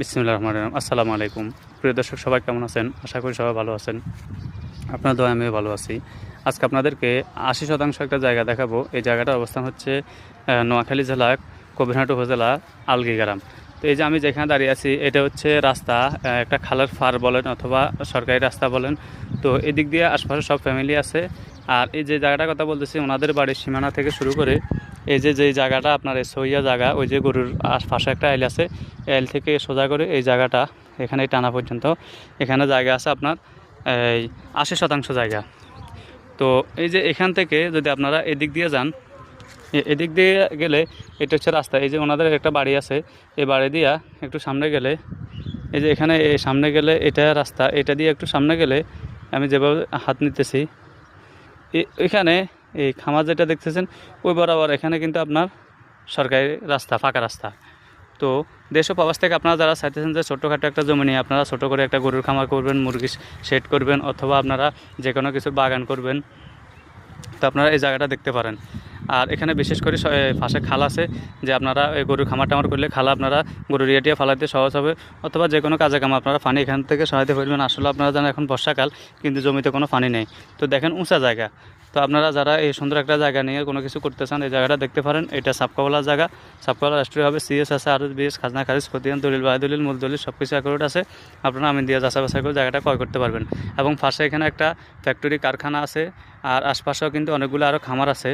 বিসমুল্লাহ রহমান রহিম। আসসালামু আলাইকুম। প্রিয় দর্শক, সবাই কেমন আছেন? আশা করি সবাই ভালো আছেন। আপনার দোয়া, আমিও ভালো আছি। আজকে আপনাদেরকে আশি শতাংশ একটা জায়গা দেখাবো। এই জায়গাটার অবস্থান হচ্ছে নোয়াখালী জেলার কবিরহাট উপজেলা আলগি গ্রাম তো এই যে আমি যেখানে দাঁড়িয়ে আছি, এটা হচ্ছে রাস্তা একটা খালের ফার বলেন অথবা সরকারি রাস্তা বলেন। তো এদিক দিয়ে আশপাশে সব ফ্যামিলি আছে। আর এই যে জায়গাটার কথা বলতেছি, ওনাদের বাড়ির সীমানা থেকে শুরু করে এই যে যে জায়গাটা আপনার এই সইয়া জায়গা, ওই যে গরুর আশপাশে একটা আইল আছে, এল থেকে সোজা করে এই জায়গাটা এখানে টানা পর্যন্ত। এখানে জায়গা আছে আপনার, এই আশি শতাংশ জায়গা। তো এই যে এখান থেকে যদি আপনারা এদিক দিয়ে যান এদিক দিয়ে গেলে এটা হচ্ছে রাস্তা। এই যে ওনাদের একটা বাড়ি আছে, এই বাড়ি দিয়া একটু সামনে গেলে, এই যে এখানে সামনে গেলে এটা রাস্তা, এটা দিয়ে একটু সামনে গেলে আমি যেভাবে হাত নিতেছি এখানে এই খামার যেটা দেখতেছেন, ওই বরাবর এখানে কিন্তু আপনার সরকারি রাস্তা, ফাঁকা রাস্তা। তো দেশ ও প্রবাস থেকে আপনারা যারা চাইতেছেন যে ছোটোখাটো একটা জমি নিয়ে আপনারা ছোটো করে একটা গরুর খামার করবেন, মুরগি সেট করবেন, অথবা আপনারা যে কোনো কিছু বাগান করবেন, তো আপনারা এই জায়গাটা দেখতে পারেন। আর এখানে বিশেষ করে পাশে খাল আছে, যে আপনারা গরুর খামার টামার করলে খালা আপনারা গরুর ইয়েটিয়া ফালাইতে সহজ হবে। অথবা যে কোনো কাজে কাম আপনারা পানি এখান থেকে সহায়তা করবেন আসলে আপনারা জানেন এখন বর্ষাকাল, কিন্তু জমিতে কোনো পানি নেই। তো দেখেন উঁচা জায়গা। তো আপনারা যারা এই সুন্দর একটা জায়গা নিয়ে কোনো কিছু করতে চান, এই জায়গাটা দেখতে পারেন। এটা সাপকাওয়ালা জায়গা। সাপকাওয়ালা রাষ্ট্রীয় হবে সিএস আছে আরও বিএস খাজনা খারিজ, খতিয়ান, দলিল বায়ু দলিল মূল দলিল সব কিছু অ্যাকুরেট আছে। আপনারা আমি দিয়ে যাচা বাছাই করে জায়গাটা ক্রয় করতে পারবেন। এবং পাশে এখানে একটা ফ্যাক্টরি কারখানা আছে। আর আশপাশেও কিন্তু অনেকগুলো আরও খামার আছে।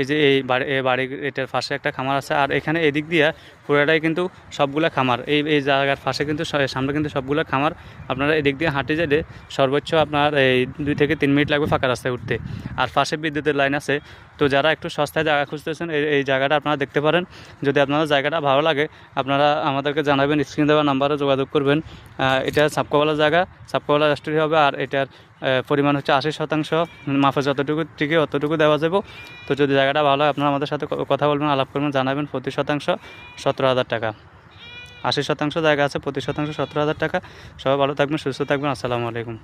এই যে এই বাড়ি বাড়ি, এটার পাশে একটা খামার আছে, আর এখানে এদিক দিয়ে পুরোটাই কিন্তু সবগুলা খামার। এই এই জায়গার পাশে কিন্তু সামনে কিন্তু সবগুলো খামার। আপনারা এদিক দিয়ে হাঁটে যেতে সর্বোচ্চ আপনার এই দুই থেকে তিন মিনিট লাগবে ফাঁকা রাস্তায় উঠতে। আর পাশে বিদ্যুতের লাইন আছে। তো যারা একটু সস্তায় জায়গা খুঁজতেছেন, এই এই জায়গাটা আপনারা দেখতে পারেন। যদি আপনারা জায়গাটা ভালো লাগে, আপনারা আমাদেরকে জানাবেন, স্ক্রিন দেওয়া নাম্বারে যোগাযোগ করবেন। এটা সাপকাওয়ালা জায়গা। সাপকাওয়ালা রাষ্ট্রীয় হবে, আর এটার পরিমাণ হচ্ছে আশি শতাংশ মাফে যতটুকু টিকে অতটুকু দেওয়া যাবে। তো যদি জায়গাটা ভালো হয়, আপনারা আমাদের সাথে কথা বলবেন, আলাপ করবেন, জানাবেন। প্রতি শতাংশ সতেরো হাজার টাকা। আশি শতাংশ জায়গা আছে, প্রতি শতাংশ সতেরো হাজার টাকা। সবাই ভালো থাকবেন, সুস্থ থাকবেন। আসসালামু আলাইকুম।